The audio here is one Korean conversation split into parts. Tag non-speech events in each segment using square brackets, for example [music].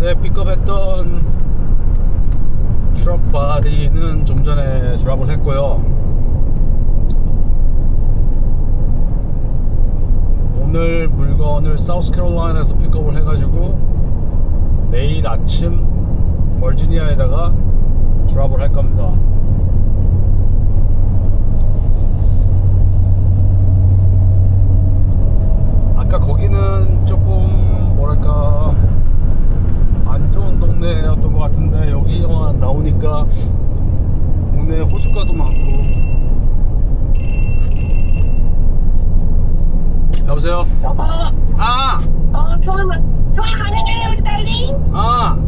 어제 픽업했던 트럭 바디는 좀 전에 드랍을 했고요. 오늘 물건을 사우스캐롤라이나에서 픽업을 해가지고 내일 아침 버지니아에다가 드랍을 할 겁니다. 아까 거기는 조금 뭐랄까 안 좋은 동네였던 것 같은데 나오니까 동네 호숫가도 많고 여보세요? 여보, 아! 어, 통화, 통화 가능해요, 우리 딸리? 아!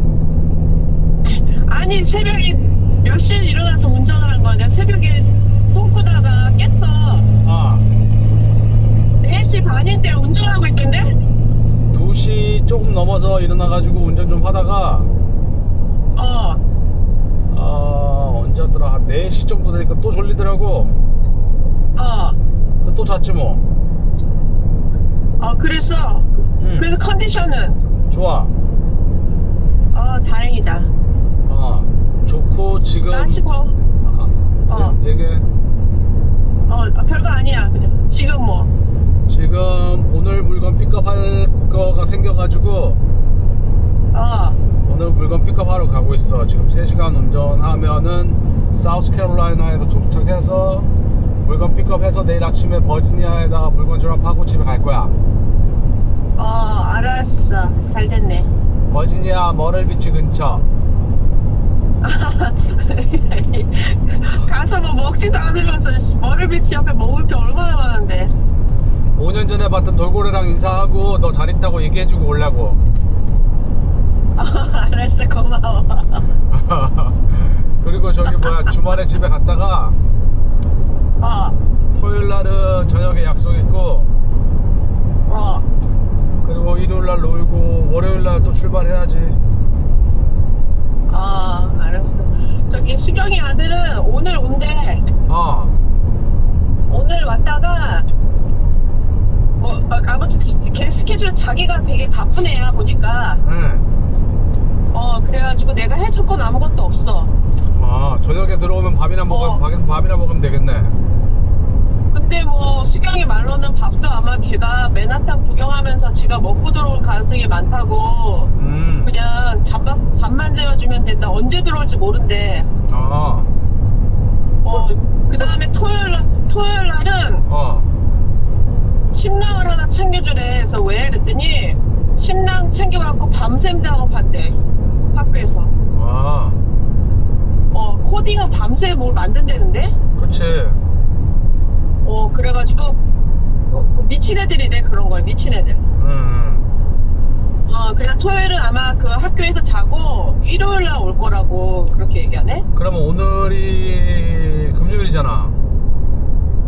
아니, 새벽에 몇 시에 일어나서 운전을 한 거냐? 새벽에 꿈꾸다가 깼어. 아 4시 반인데 운전하고 있던데? 2시 조금 넘어서 일어나가지고 운전 좀 하다가 어, 아 언제였더라 한 4시 정도 되니까 또 졸리더라고 어, 또 잤지 뭐 어, 그랬어. 응. 그래서 컨디션은? 좋아 어, 다행이다. 아 좋고 지금 마시고, 아, 어. 예, 얘기해 어, 별거 아니야. 그냥. 지금 뭐? 지금 오늘 물건 픽업할 거가 생겨가지고 어, 오늘 물건 픽업하러 가고 있어. 지금 3시간 운전하면은 사우스캐롤라이나에도 도착해서 물건 픽업해서 내일 아침에 버지니아에다가 물건 드랍하고 집에 갈 거야. 어, 알았어. 잘 됐네. 버지니아 머렐비치 근처. [laughs] 가서 뭐 먹지도 않으면서 씨, 머리비치 옆에 먹을 게 얼마나 많은데 5년 전에 봤던 돌고래랑 인사하고 너 잘 있다고 얘기해주고 오려고. [laughs] 알았어 고마워 [laughs] 그리고 저기 뭐야 주말에 집에 갔다가 어, 토요일 날은 저녁에 약속 있고 어, 그리고 일요일 날 놀고 월요일 날 또 출발해야지. 어, 알았어 저기 수경이 아들은 오늘 온대 어. 오늘 왔다가 뭐 아, 아무튼 걔 스케줄 자기가 되게 바쁜 애야 보니까 응. 어 그래가지고 내가 해줄 건 아무것도 없어 아 저녁에 들어오면 밥이나 먹으면 어. 밥, 밥이나 먹으면 되겠네. 근데 뭐 수경이 말로는 밥도 아마 걔가 맨하탄 구경하면서 지가 먹고 들어올 가능성이 많다고 음. 그냥 잠만, 잠만 재워주면 된다. 언제 들어올지 모른대. 아. 어, 그 다음에 토요일, 날- 토요일 날은 어. 침낭을 하나 챙겨주래. 그래서 왜? 그랬더니 침낭 챙겨갖고 밤샘 작업한대. 학교에서. 아. 어, 코딩은 밤새 뭘 만든다는데? 그렇지. 어, 그래가지고 어, 그 미친 애들이래. 그런 거야. 미친 애들. 음. 어, 그래서 토요일은 아마 그 학교에서 자고 일요일 날 올 거라고 그렇게 얘기하네? 그러면 오늘이 금요일이잖아.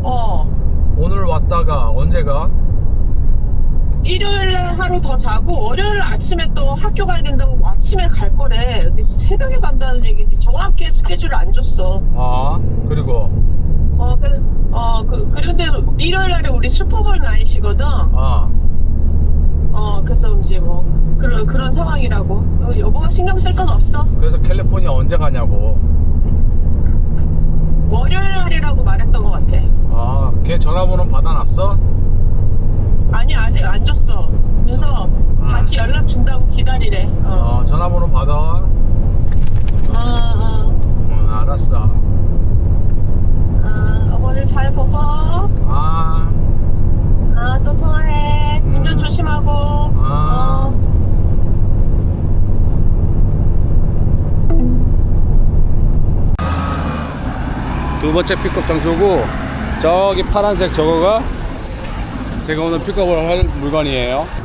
어. 오늘 왔다가 언제가? 일요일 날 하루 더 자고 월요일 날 아침에 또 학교 가야 된다고 아침에 갈 거래. 근데 새벽에 간다는 얘기지. 정확히 스케줄을 안 줬어. 아. 그리고 어, 그, 어, 그, 그런데 일요일 날에 우리 슈퍼볼 나이시거든. 아. 어, 그래서 이제 뭐, 그런, 그런 상황이라고. 어, 여보가 신경 쓸 건 없어. 그래서 캘리포니아 언제 가냐고. 월요일 날이라고 말했던 것 같아. 아. 걔 전화번호 받아놨어? 아니, 아직 안 줬어. 그래서 음. 다시 연락 준다고 기다리래. 어, 어. 전화번호 받아. 어, 어. 응. 알았어. 아, 어머니 잘 보고. 아. 아, 또 통화해. 음. 운전 조심하고. 아. 어. 두 번째 픽업 장소고 저기 파란색 저거가 제가 오늘 픽업을 할 물건이에요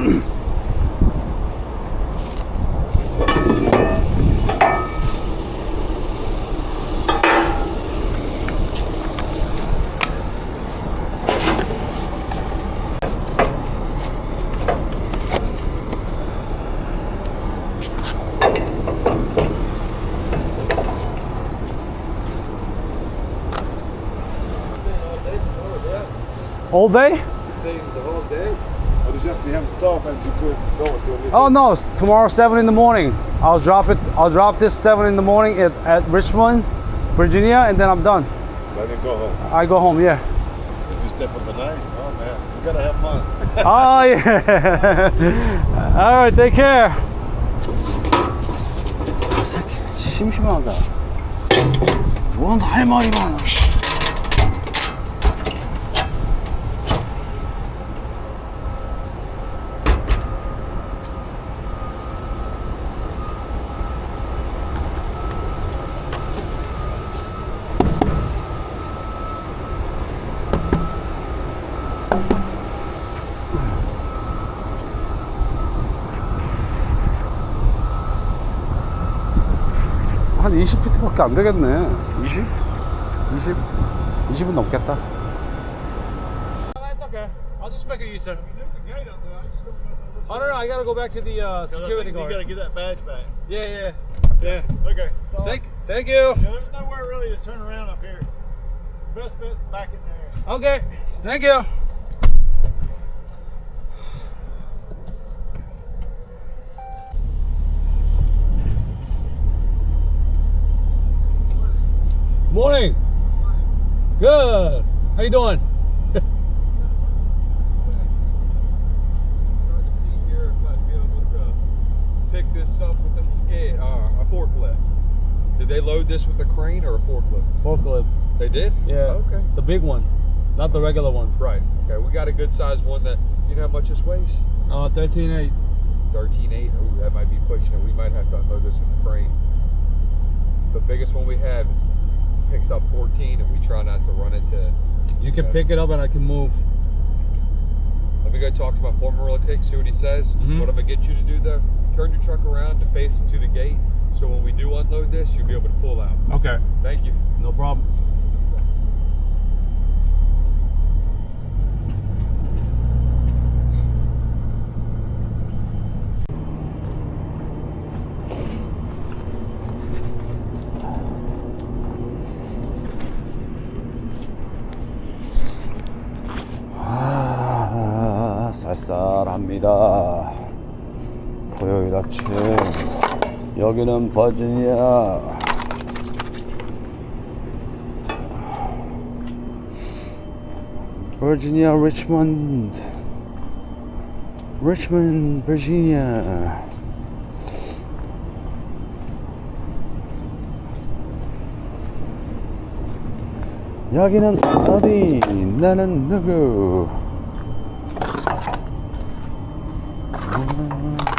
All day tomorrow, yeah? All day? You staying the whole day? Or it's just you have stop and you could go to a meeting? Oh no, s- tomorrow seven in the morning. I'll drop it. I'll drop this seven in the morning at, at Richmond, Virginia, and then I'm done. Then you go home. I go home. Yeah. If you stay for the night, oh man, you gotta have fun. [laughs] oh yeah. All [laughs] right, take care. 저 새끼 심심하다. 뭔 할 말이 많아. 20피트밖에 안 되겠네. 20? 20? 20은 넘겠다. I'll just make a U-turn. There's a gate up there. I just don't know I don't know. I gotta go back to the uh, security You guard. gotta get that badge back. Yeah, yeah, yeah. Okay. So Thank, thank you. yeah, there's nowhere really to turn around up here. Best bet's back in there. Okay, thank you. Morning. Good. How you doing? trying to see here if be able to pick this up with a skate, uh, a forklift. Did they load this with a crane or a forklift? Forklift. They did? Yeah. Okay. The big one, not the regular one. Right. Okay. We got a good sized one that, you know how much this weighs? Uh, 13.8. 13.8. Oh, that might be pushing it. We might have to unload this with a crane. The biggest one we have is picks up 14 and we try not to run it to. You can Yeah. pick it up and I can move. Let me go talk to my former real quick, see what he says. Mhm. What if I get you to do though? Turn your truck around to face into the gate. So when we do unload this, you'll be able to pull out. Okay. Thank you. No problem. 쌀쌀합니다. 토요일 아침 여기는 버지니아. 버지니아 리치먼드 리치먼드 버지니아 여기는 어디? 나는 누구 Mm-hmm.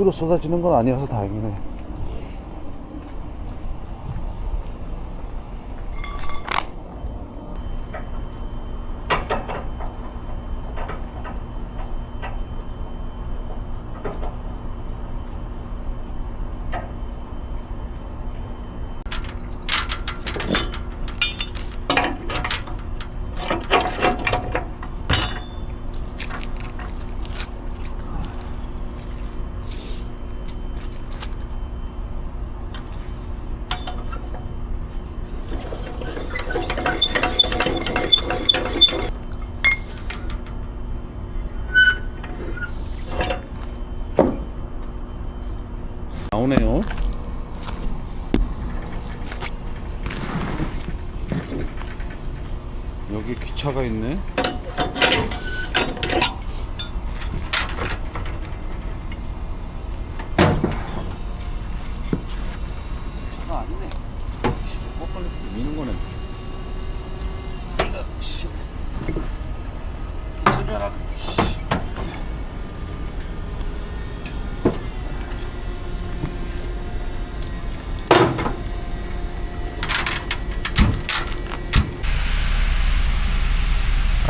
억수로 쏟아지는 건 아니어서 다행이네. 나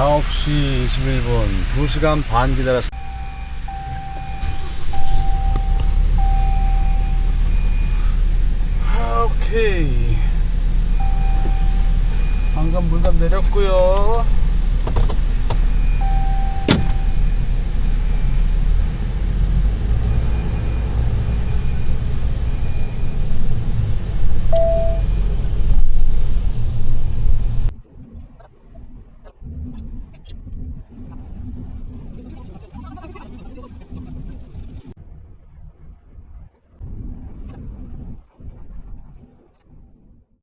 9시 21분 2시간 반 기다렸어 아, 오케이. 방금 물감 내렸고요.